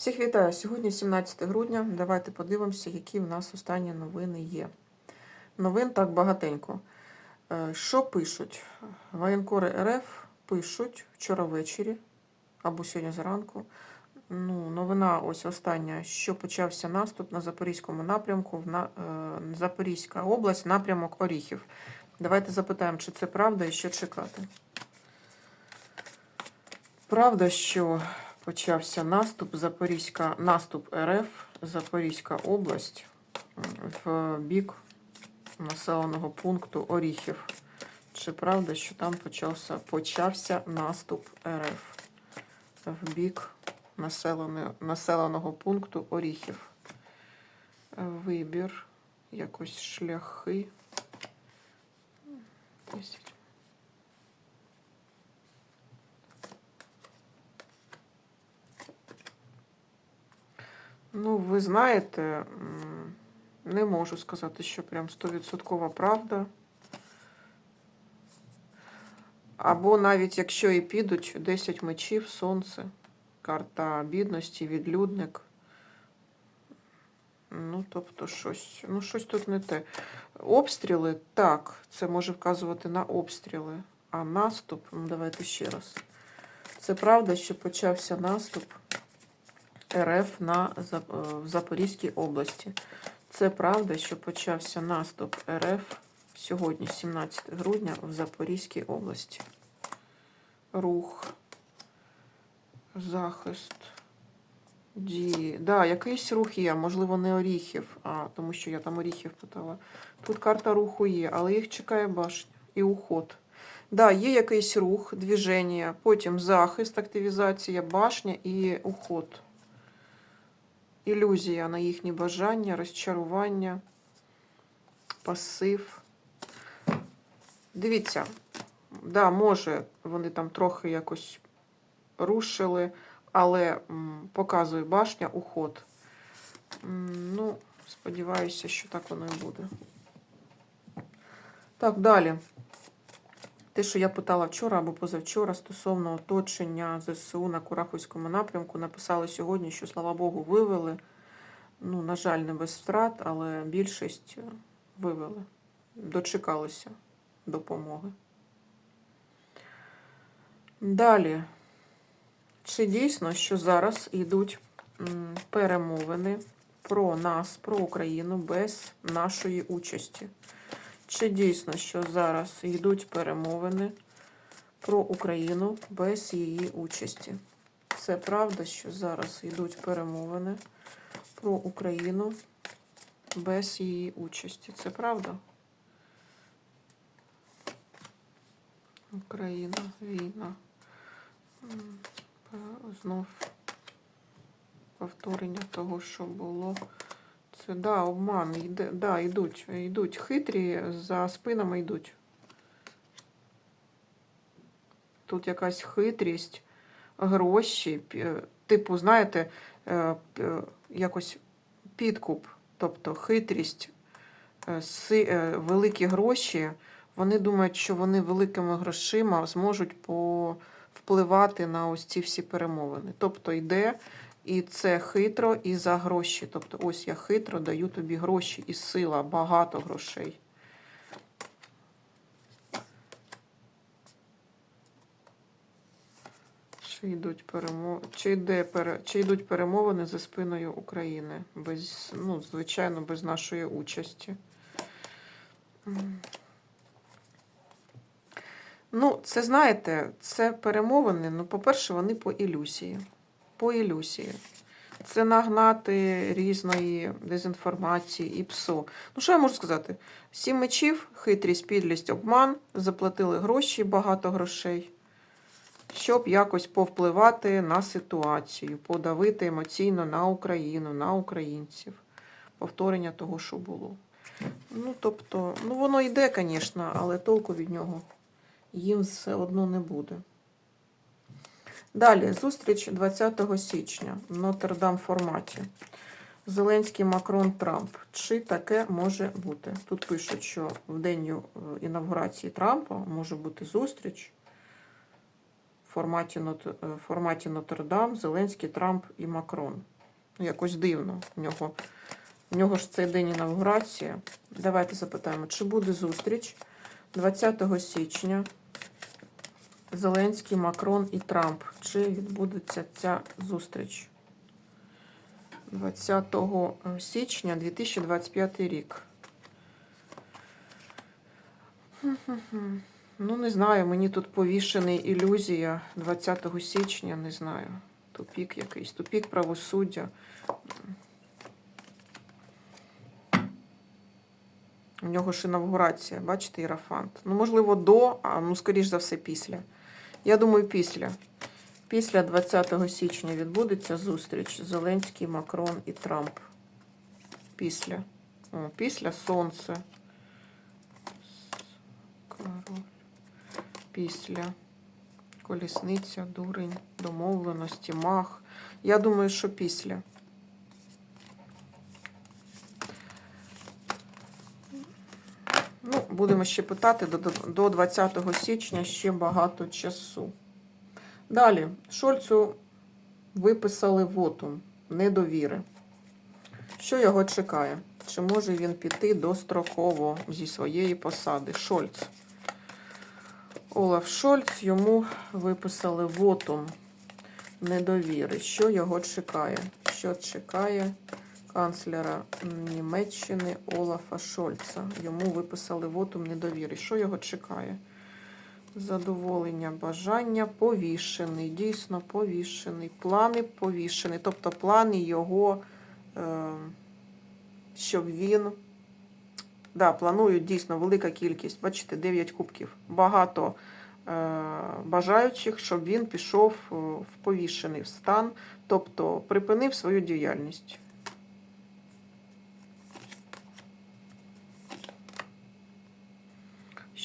Всіх вітаю! Сьогодні 17 грудня. Давайте подивимося, які в нас останні новини є. Новин так багатенько. Е, Що пишуть? Воєнкори РФ пишуть вчора ввечері або сьогодні зранку. Ну, новина ось остання, що почався наступ на Запорізькому напрямку, в на, е, Запорізька область, напрямок Оріхів. Давайте запитаємо, чи це правда і що чекати. Правда, що почався наступ Запорізька, наступ РФ, Запорізька область в бік населеного пункту Оріхів. Чи правда, що там почався, почався наступ РФ в бік населеного, населеного пункту Оріхів? Вибір, якось шляхи. Ну, ви знаєте, не можу сказати, що прям 100% правда. Або навіть якщо і підуть 10 мечів, сонце, карта бідності, відлюдник. Ну, тобто, щось, ну, щось тут не те. Обстріли, так, це може вказувати на обстріли. А наступ, ну давайте ще раз. Це правда, що почався наступ РФ на е, в Запорізькій області. Це правда, що почався наступ РФ сьогодні, 17 грудня, в Запорізькій області. Рух, захист, дії. Да, якийсь рух є, можливо, не оріхів, а тому що я там оріхів питала. Тут карта руху є, але їх чекає башня і уход. Да, є якийсь рух, движення, потім захист, активізація, башня і уход ілюзія на їхні бажання, розчарування, пасив. Дивіться, да, може, вони там трохи якось рушили, але показує башня, уход. Ну, сподіваюся, що так воно і буде. Так, далі. Те, що я питала вчора або позавчора стосовно оточення ЗСУ на Курахівському напрямку, написали сьогодні, що, слава Богу, вивели. Ну, на жаль, не без втрат, але більшість е, вивели. Дочекалися допомоги. Далі. Чи дійсно, що зараз йдуть перемовини про нас, про Україну без нашої участі? Чи дійсно, що зараз йдуть перемовини про Україну без її участі? Це правда, що зараз йдуть перемовини про Україну без її участі. Це правда? Україна, війна. Знов повторення того, що було. Це да, обман. Йде, да, йдуть, йдуть хитрі, за спинами йдуть. Тут якась хитрість, гроші, типу, знаєте, е, якось підкуп, тобто хитрість, е, е, великі гроші. Вони думають, що вони великими грошима зможуть впливати на ось ці всі перемовини. Тобто йде і це хитро і за гроші. Тобто, ось я хитро даю тобі гроші і сила, багато грошей. Чи йдуть перемов... чи, йде пере... чи йдуть перемовини за спиною України? Без, ну, звичайно, без нашої участі. Ну, це знаєте, це перемовини. Ну, по-перше, вони по ілюзії. По ілюзії. Це нагнати різної дезінформації і псо. Ну, що я можу сказати? Сім мечів, хитрість, підлість, обман, заплатили гроші, багато грошей, щоб якось повпливати на ситуацію, подавити емоційно на Україну, на українців. Повторення того, що було. Ну, тобто, ну воно йде, звісно, але толку від нього їм все одно не буде. Далі, зустріч 20 січня в Нотр-Дам форматі. Зеленський, Макрон, Трамп. Чи таке може бути? Тут пишуть, що в день е, інавгурації Трампа може бути зустріч в форматі, е, форматі Нотр-Дам, Зеленський, Трамп і Макрон. Ну, якось дивно в нього. В нього ж цей день інавгурація. Давайте запитаємо, чи буде зустріч 20 січня Зеленський, Макрон і Трамп. Чи відбудеться ця зустріч? 20 січня 2025 рік. Ну, не знаю, мені тут повішений ілюзія 20 січня, не знаю. Тупік якийсь, тупік правосуддя. У нього ж інавгурація, бачите, ірафант. Ну, можливо, до, а ну, скоріш за все, після. Я думаю, після. Після 20 січня відбудеться зустріч Зеленський, Макрон і Трамп. Після. О, після сонце. Після. Колісниця, дурень, домовленості, мах. Я думаю, що після. Ну, будемо ще питати до, до- до 20 січня ще багато часу. Далі, Шольцу виписали вотум недовіри. Що його чекає? Чи може він піти достроково зі своєї посади? Шольц. Олаф Шольц йому виписали вотум недовіри. Що його чекає? Що чекає канцлера Німеччини Олафа Шольца? Йому виписали вотум недовіри. Що його чекає? Задоволення, бажання повішений, дійсно повішений. Плани повішений. Тобто плани його, е, щоб він. Да, планують дійсно велика кількість. Бачите, 9 кубків. Багато е, бажаючих, щоб він пішов е, в повішений стан, тобто припинив свою діяльність.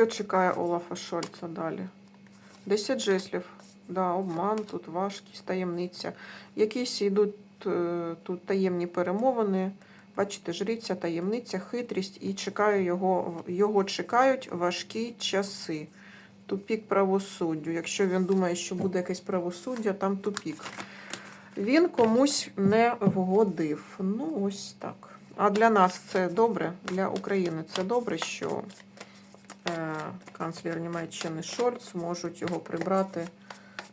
Що чекає Олафа Шольца далі? 10 жеслів. Да, обман, тут важкість, таємниця. Якісь йдуть е, тут таємні перемовини. Бачите, жриця, таємниця, хитрість і чекаю його, його чекають важкі часи. Тупік правосуддю. Якщо він думає, що буде якесь правосуддя, там тупік. Він комусь не вгодив. Ну, ось так. А для нас це добре, для України це добре, що канцлер Німеччини Шольц можуть його прибрати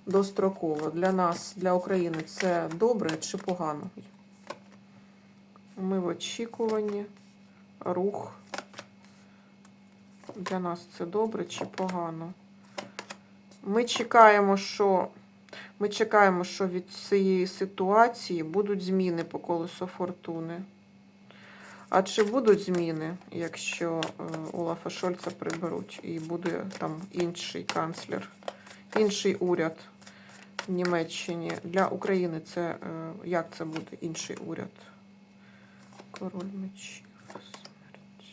достроково. Для нас, для України, це добре чи погано? Ми в очікуванні, рух. Для нас це добре чи погано? Ми чекаємо, що ми чекаємо, що від цієї ситуації будуть зміни по колесу фортуни. А чи будуть зміни, якщо е, Олафа Шольца приберуть і буде там інший канцлер, інший уряд в Німеччині? Для України це е, як це буде інший уряд? Король мечів, смерть.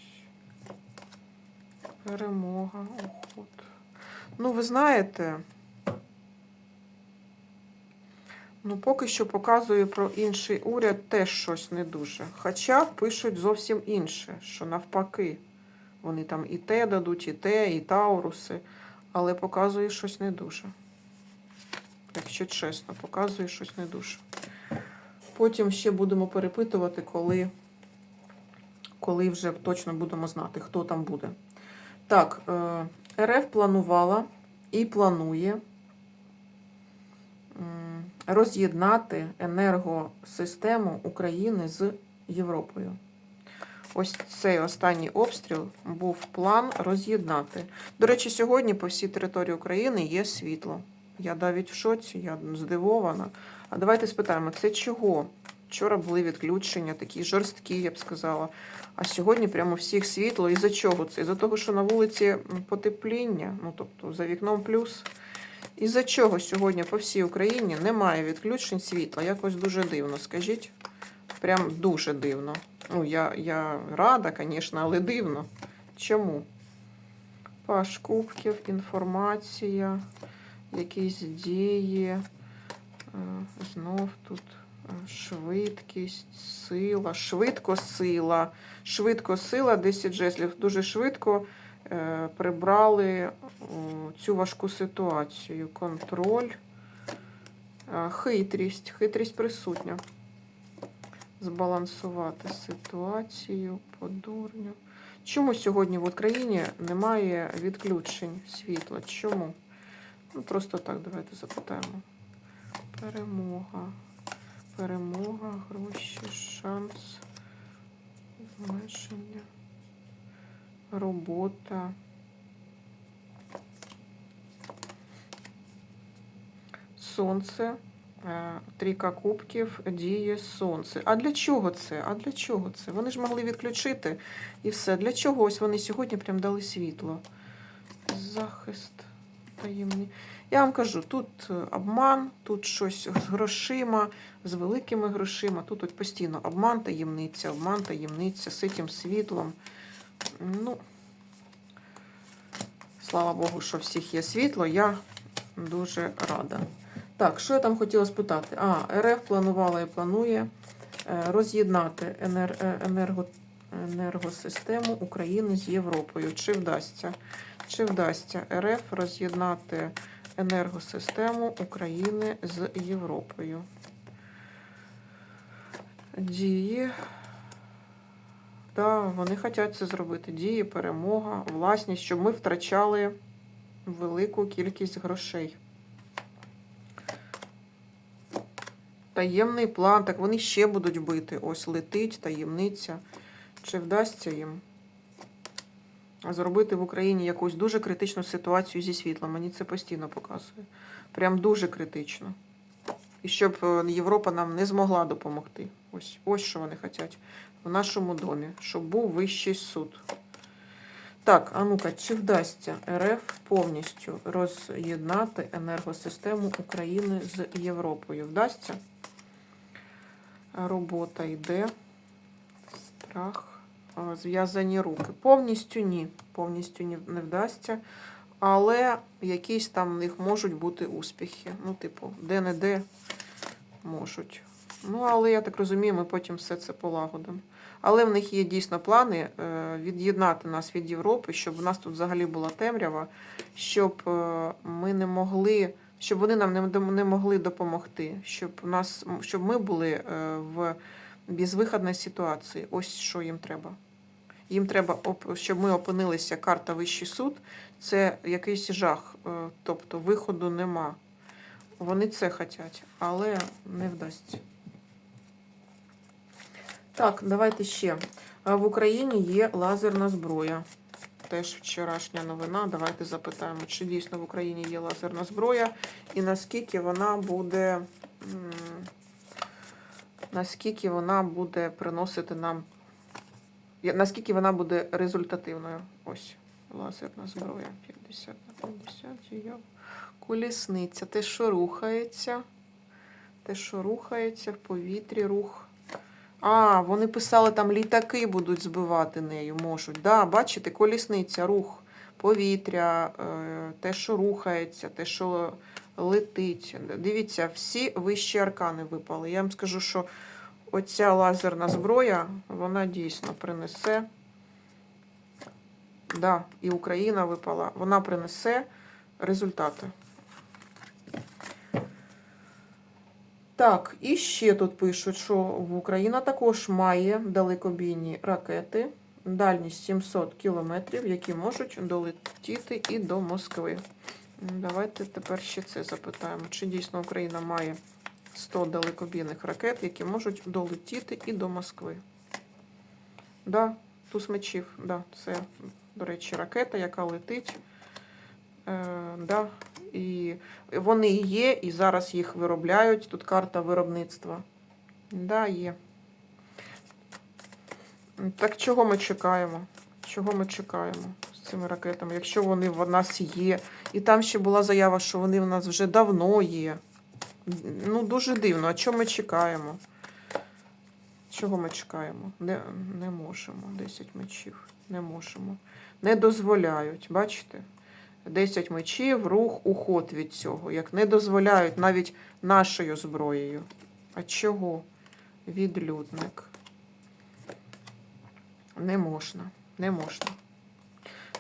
Перемога, охот. Ну, ви знаєте, ну, поки що показує про інший уряд теж щось не дуже. Хоча пишуть зовсім інше, що навпаки, вони там і те дадуть, і те, і Тауруси, але показує щось не дуже. Якщо чесно, показує щось не дуже. Потім ще будемо перепитувати, коли, коли вже точно будемо знати, хто там буде. Так, е, РФ планувала і планує роз'єднати енергосистему України з Європою. Ось цей останній обстріл був план роз'єднати. До речі, сьогодні по всій території України є світло. Я навіть в шоці, я здивована. А давайте спитаємо, це чого? Вчора були відключення, такі жорсткі, я б сказала. А сьогодні прямо всіх світло. І за чого це? Із-за того, що на вулиці потепління, ну тобто за вікном плюс. І за чого сьогодні по всій Україні немає відключень світла? Якось дуже дивно, скажіть. Прям дуже дивно. Ну, я, я рада, звісно, але дивно. Чому? Паш Кубків, інформація, якісь дії. Е, Знов тут е, швидкість, сила, швидко сила. Швидко сила, 10 жезлів. Дуже швидко прибрали цю важку ситуацію. Контроль, е, хитрість. Хитрість присутня. збалансувати ситуацію по дурню. Чому сьогодні в Україні немає відключень світла? Чому? Ну, просто так, давайте запитаємо. Перемога. Перемога, гроші, шанс, зменшення, робота. Сонце. Е, Трійка кубків діє сонце. А для чого це? А для чого це? Вони ж могли відключити і все. Для чого ось вони сьогодні прям дали світло? Захист таємний. Я вам кажу, тут е, обман, тут щось з грошима, з великими грошима. Тут от постійно обман таємниця, обман таємниця з цим світлом. Ну, слава Богу, що всіх є світло. Я дуже рада. Так, що я там хотіла спитати? А, РФ планувала і планує е, роз'єднати е, енерго... енергосистему України з Європою. Чи вдасться? Чи вдасться РФ роз'єднати енергосистему України з Європою? Дії. Да, вони хочуть це зробити. Дії, перемога, власність, щоб ми втрачали велику кількість грошей. Таємний план, так вони ще будуть бити. Ось летить таємниця. Чи вдасться їм зробити в Україні якусь дуже критичну ситуацію зі світлом? Мені це постійно показує. Прям дуже критично. І щоб е, Європа нам не змогла допомогти. Ось, ось що вони хочуть в нашому домі, щоб був вищий суд. Так, а ну-ка, чи вдасться РФ повністю роз'єднати енергосистему України з Європою? Вдасться? Робота йде. Страх. Зв'язані руки. Повністю ні. Повністю ні- не вдасться. Але якісь там в них можуть бути успіхи. Ну, типу, де-не-де можуть. Ну, але я так розумію, ми потім все це полагодимо. Але в них є дійсно плани е, від'єднати нас від Європи, щоб в нас тут взагалі була темрява, щоб е, ми не могли, щоб вони нам не, могли допомогти, щоб нас, щоб ми були е, в безвиходній ситуації. Ось що їм треба. Їм треба, щоб ми опинилися карта Вищий суд. Це якийсь жах, тобто виходу нема. Вони це хочуть, але не вдасться. Так, давайте ще. В Україні є лазерна зброя. Теж вчорашня новина. Давайте запитаємо, чи дійсно в Україні є лазерна зброя, і наскільки вона буде. Наскільки вона буде приносити нам. Наскільки вона буде результативною? Ось лазерна зброя. 50 на 50. діяв. Колісниця. Те, що рухається. Те, що рухається в повітрі, рух. А, вони писали, там літаки будуть збивати нею, можуть. Да, бачите, колісниця, рух, повітря, е, те, що рухається, те, що летить. Дивіться, всі вищі аркани випали. Я вам скажу, що оця лазерна зброя, вона дійсно принесе. Да, і Україна випала. Вона принесе результати. Так, і ще тут пишуть, що Україна також має далекобійні ракети, дальність 700 кілометрів, які можуть долетіти і до Москви. Давайте тепер ще це запитаємо. Чи дійсно Україна має 100 далекобійних ракет, які можуть долетіти і до Москви? Да, туз мечів, да, це, до речі, ракета, яка летить. Е, да, і вони є, і зараз їх виробляють. Тут карта виробництва. Да, є. Так чого ми чекаємо? Чого ми чекаємо з цими ракетами, якщо вони в нас є? І там ще була заява, що вони в нас вже давно є. Ну, дуже дивно. А чого ми чекаємо? Чого ми чекаємо? Не, не можемо. 10 мечів. Не можемо. Не дозволяють, бачите? 10 мечів, рух, уход від цього. Як не дозволяють навіть нашою зброєю. А чого? Відлюдник. Не можна. Не можна.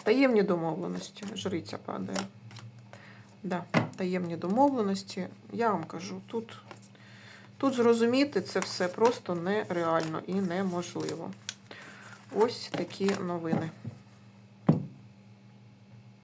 Таємні домовленості. Жриця падає. Да, таємні домовленості. Я вам кажу, тут, Тут зрозуміти це все просто нереально і неможливо. Ось такі новини.